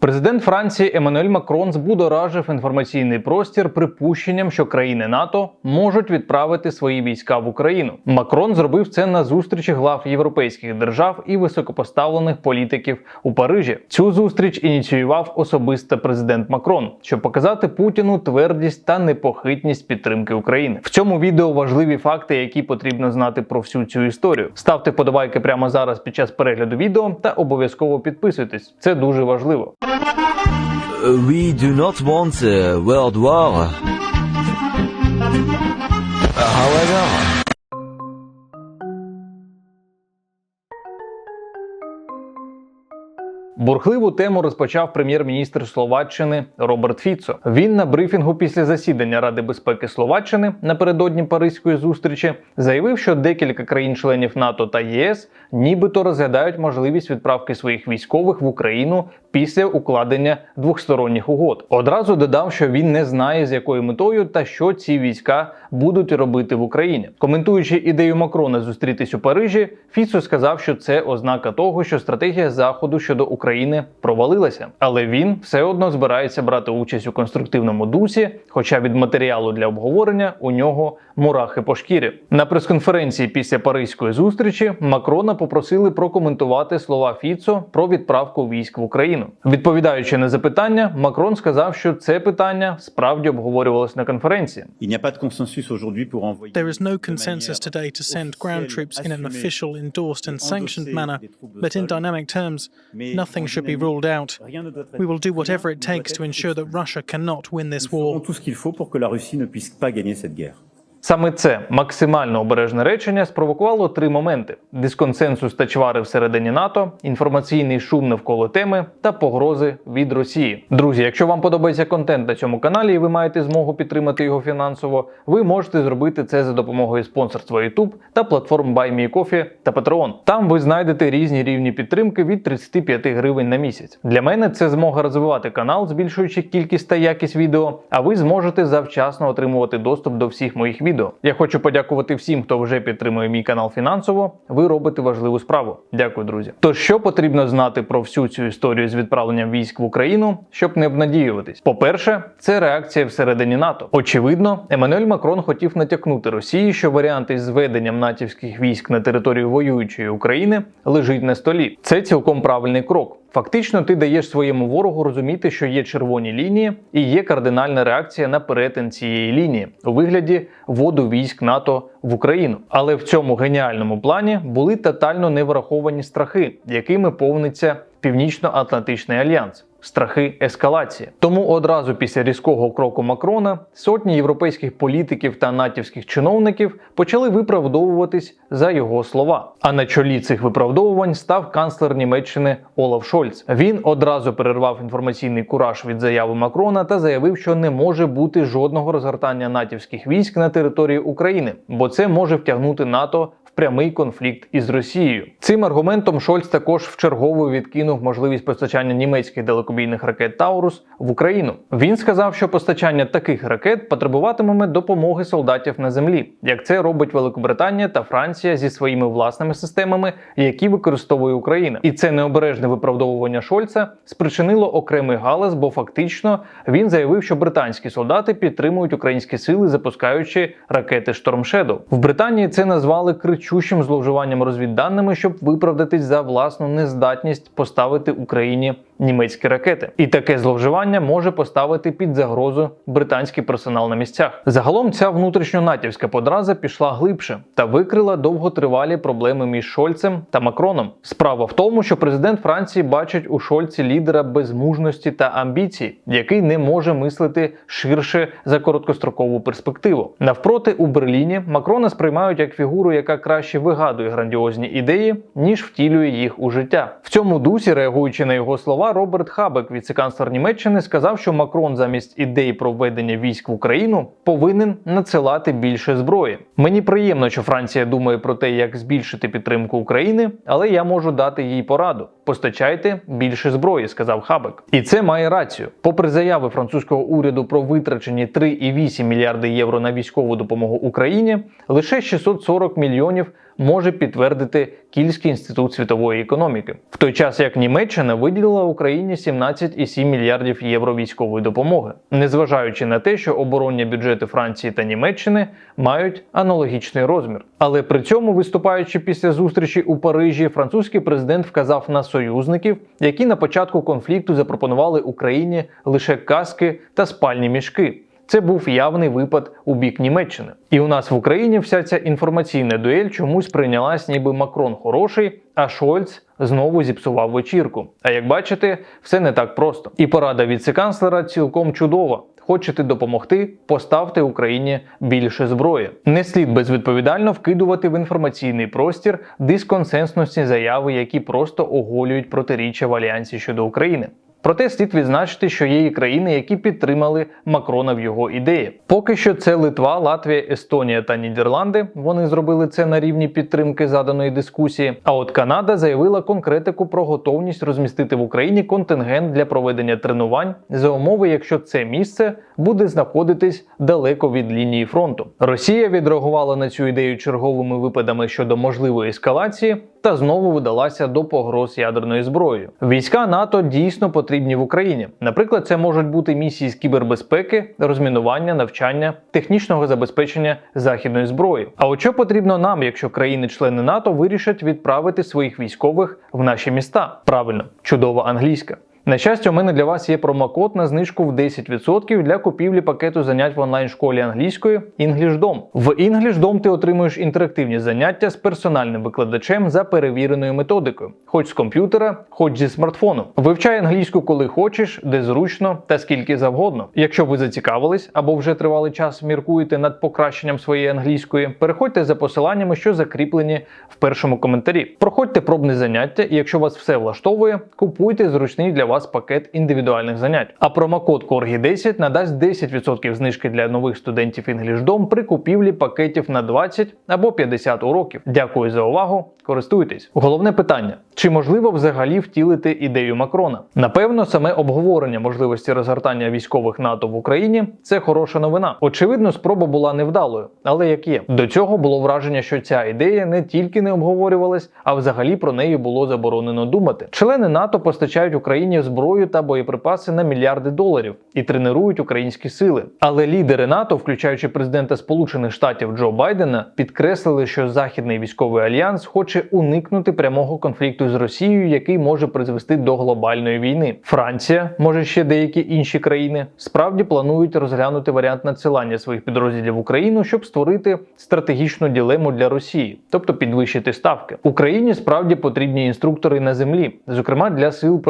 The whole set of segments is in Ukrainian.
Президент Франції Еммануель Макрон збудоражив інформаційний простір припущенням, що країни НАТО можуть відправити свої війська в Україну. Макрон зробив це на зустрічі глав європейських держав і високопоставлених політиків у Парижі. Цю зустріч ініціював особисто президент Макрон, щоб показати Путіну твердість та непохитність підтримки України. В цьому відео важливі факти, які потрібно знати про всю цю історію. Ставте подобайки прямо зараз під час перегляду відео та обов'язково підписуйтесь. Це дуже важливо. Uh, we do not want a world war. Бурхливу тему розпочав прем'єр-міністр Словаччини Роберт Фіцо. Він на брифінгу після засідання Ради безпеки Словаччини напередодні Паризької зустрічі заявив, що декілька країн-членів НАТО та ЄС нібито розглядають можливість відправки своїх військових в Україну після укладення двохсторонніх угод. Одразу додав, що він не знає з якою метою та що ці війська будуть робити в Україні. Коментуючи ідею Макрона зустрітись у Парижі, Фіцо сказав, що це ознака того, що стратегія заходу щодо України провалилася, але він все одно збирається брати участь у конструктивному дусі, хоча від матеріалу для обговорення у нього мурахи по шкірі. На прес-конференції після паризької зустрічі Макрона попросили прокоментувати слова Фіцо про відправку військ в Україну. Відповідаючи на запитання, Макрон сказав, що це питання справді обговорювалось на конференції. There is no consensus today to send ground troops in an official, endorsed, and sanctioned manner, but in dynamic terms, Mais nothing should be ruled out. We will do whatever it takes to ensure that Russia cannot win this war. Саме це максимально обережне речення спровокувало три моменти: дисконсенсус та чвари всередині НАТО, інформаційний шум навколо теми та погрози від Росії. Друзі, якщо вам подобається контент на цьому каналі і ви маєте змогу підтримати його фінансово, ви можете зробити це за допомогою спонсорства YouTube та платформ BuyMeCoffee та Patreon. Там ви знайдете різні рівні підтримки від 35 гривень на місяць. Для мене це змога розвивати канал, збільшуючи кількість та якість відео. А ви зможете завчасно отримувати доступ до всіх моїх відео. Я хочу подякувати всім, хто вже підтримує мій канал фінансово. Ви робите важливу справу. Дякую, друзі. Тож що потрібно знати про всю цю історію з відправленням військ в Україну, щоб не обнадіюватись? По-перше, це реакція всередині НАТО. Очевидно, Еммануель Макрон хотів натякнути Росії, що варіант із зведенням натівських військ на територію воюючої України лежить на столі. Це цілком правильний крок. Фактично, ти даєш своєму ворогу розуміти, що є червоні лінії і є кардинальна реакція на перетин цієї лінії у вигляді воду військ НАТО в Україну. Але в цьому геніальному плані були тотально не враховані страхи, якими повниться Північно-Атлантичний альянс. Страхи ескалації. Тому одразу після різкого кроку Макрона сотні європейських політиків та натівських чиновників почали виправдовуватись за його слова. А на чолі цих виправдовувань став канцлер Німеччини Олаф Шольц. Він одразу перервав інформаційний кураж від заяви Макрона та заявив, що не може бути жодного розгортання натівських військ на території України, бо це може втягнути НАТО прямий конфлікт із Росією. Цим аргументом Шольц також вчергово відкинув можливість постачання німецьких далекобійних ракет Таурус в Україну. Він сказав, що постачання таких ракет потребуватиме допомоги солдатів на землі, як це робить Великобританія та Франція зі своїми власними системами, які використовує Україна. І це необережне виправдовування Шольца спричинило окремий галас, бо фактично він заявив, що британські солдати підтримують українські сили, запускаючи ракети Shadow. В Британії це назвали кричущим зловживанням розвідданими, щоб виправдатись за власну нездатність поставити Україні німецькі ракети. І таке зловживання може поставити під загрозу британський персонал на місцях. Загалом ця внутрішньонатівська подраза пішла глибше та викрила довготривалі проблеми між Шольцем та Макроном. Справа в тому, що президент Франції бачить у Шольці лідера безмужності та амбіцій, який не може мислити ширше за короткострокову перспективу. Навпроти, у Берліні Макрона сприймають як фігуру, яка краще вигадує грандіозні ідеї, ніж втілює їх у життя. В цьому дусі, реагуючи на його слова, Роберт Хабек, віцеканцлер Німеччини, сказав, що Макрон замість ідеї про введення військ в Україну повинен надсилати більше зброї. Мені приємно, що Франція думає про те, як збільшити підтримку України, але я можу дати їй пораду. Постачайте більше зброї, сказав Хабек. І це має рацію. Попри заяви французького уряду про витрачені 3,8 мільярди євро на військову допомогу Україні, лише 640 мільйонів може підтвердити Кільський інститут світової економіки. В той час як Німеччина виділила Україні 17,7 мільярдів євро військової допомоги, незважаючи на те, що оборонні бюджети Франції та Німеччини мають аналогічний розмір. Але при цьому, виступаючи після зустрічі у Парижі, французький президент вказав на союзників, які на початку конфлікту запропонували Україні лише каски та спальні мішки. Це був явний випад у бік Німеччини. І у нас в Україні вся ця інформаційна дуель чомусь прийнялась, ніби Макрон хороший, а Шольц знову зіпсував вечірку. А як бачите, все не так просто. І порада віце-канцлера цілком чудова. Хочете допомогти, поставте Україні більше зброї. Не слід безвідповідально вкидувати в інформаційний простір дисконсенсності заяви, які просто оголюють протиріччя в альянсі щодо України. Проте слід відзначити, що є і країни, які підтримали Макрона в його ідеї. Поки що це Литва, Латвія, Естонія та Нідерланди. Вони зробили це на рівні підтримки заданої дискусії. А от Канада заявила конкретику про готовність розмістити в Україні контингент для проведення тренувань за умови, якщо це місце буде знаходитись далеко від лінії фронту. Росія відреагувала на цю ідею черговими випадами щодо можливої ескалації та знову видалася до погроз ядерною зброєю. Війська НАТО дійсно потрібні в Україні. Наприклад, це можуть бути місії з кібербезпеки, розмінування, навчання, технічного забезпечення західної зброї. А от що потрібно нам, якщо країни-члени НАТО вирішать відправити своїх військових в наші міста? Правильно, чудова англійська. На щастя, у мене для вас є промокод на знижку в 10% для купівлі пакету занять в онлайн-школі англійської EnglishDom. В EnglishDom ти отримуєш інтерактивні заняття з персональним викладачем за перевіреною методикою, хоч з комп'ютера, хоч зі смартфону. Вивчай англійську, коли хочеш, де зручно та скільки завгодно. Якщо ви зацікавились або вже тривалий час міркуєте над покращенням своєї англійської, переходьте за посиланнями, що закріплені в першому коментарі. Проходьте пробне заняття, і якщо вас все влаштовує, купуйте зручний для вас пакет індивідуальних занять. А промокод KORGI10 надасть 10% знижки для нових студентів EnglishDom при купівлі пакетів на 20 або 50 уроків. Дякую за увагу. Користуйтесь. Головне питання: чи можливо взагалі втілити ідею Макрона? Напевно, саме обговорення можливості розгортання військових НАТО в Україні це хороша новина. Очевидно, спроба була невдалою, але як є. До цього було враження, що ця ідея не тільки не обговорювалась, а взагалі про неї було заборонено думати. Члени НАТО постачають Україні зброю та боєприпаси на мільярди доларів і тренують українські сили. Але лідери НАТО, включаючи президента Сполучених Штатів Джо Байдена, підкреслили, що західний військовий альянс хоче уникнути прямого конфлікту з Росією, який може призвести до глобальної війни. Франція, може ще деякі інші країни, справді планують розглянути варіант надсилання своїх підрозділів в Україну, щоб створити стратегічну ділему для Росії, тобто підвищити ставки. Україні справді потрібні інструктори на землі, зокрема для сил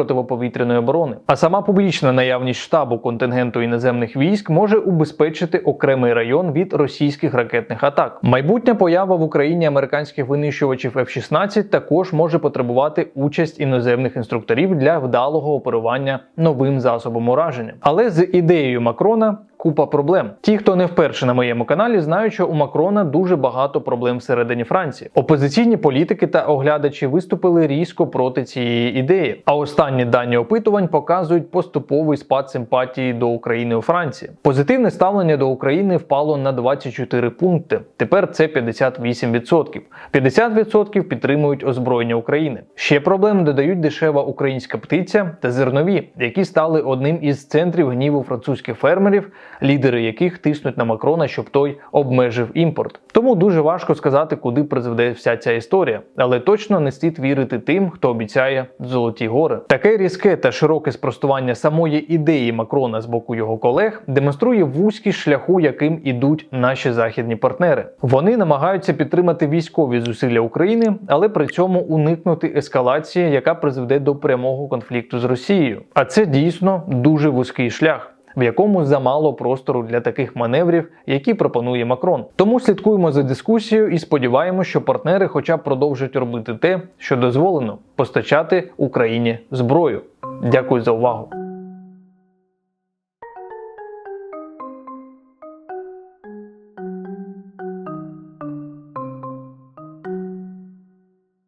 противоповітряної оборони. А сама публічна наявність штабу контингенту іноземних військ може убезпечити окремий район від російських ракетних атак. Майбутня поява в Україні американських винищувачів F-16 також може потребувати участь іноземних інструкторів для вдалого оперування новим засобом ураження. Але з ідеєю Макрона. Купа проблем. Ті, хто не вперше на моєму каналі, знають, що у Макрона дуже багато проблем всередині Франції. Опозиційні політики та оглядачі виступили різко проти цієї ідеї. А останні дані опитувань показують поступовий спад симпатії до України у Франції. Позитивне ставлення до України впало на 24 пункти. Тепер це 58%. 50% підтримують озброєння України. Ще проблем додають дешева українська птиця та зернові, які стали одним із центрів гніву французьких фермерів лідери яких тиснуть на Макрона, щоб той обмежив імпорт. Тому дуже важко сказати, куди призведе вся ця історія, але точно не слід вірити тим, хто обіцяє золоті гори. Таке різке та широке спростування самої ідеї Макрона з боку його колег демонструє вузькість шляху, яким ідуть наші західні партнери. Вони намагаються підтримати військові зусилля України, але при цьому уникнути ескалації, яка призведе до прямого конфлікту з Росією. А це дійсно дуже вузький шлях в якому замало простору для таких маневрів, які пропонує Макрон. Тому слідкуємо за дискусією і сподіваємося, що партнери, хоча б продовжать робити те, що дозволено постачати Україні зброю. Дякую за увагу.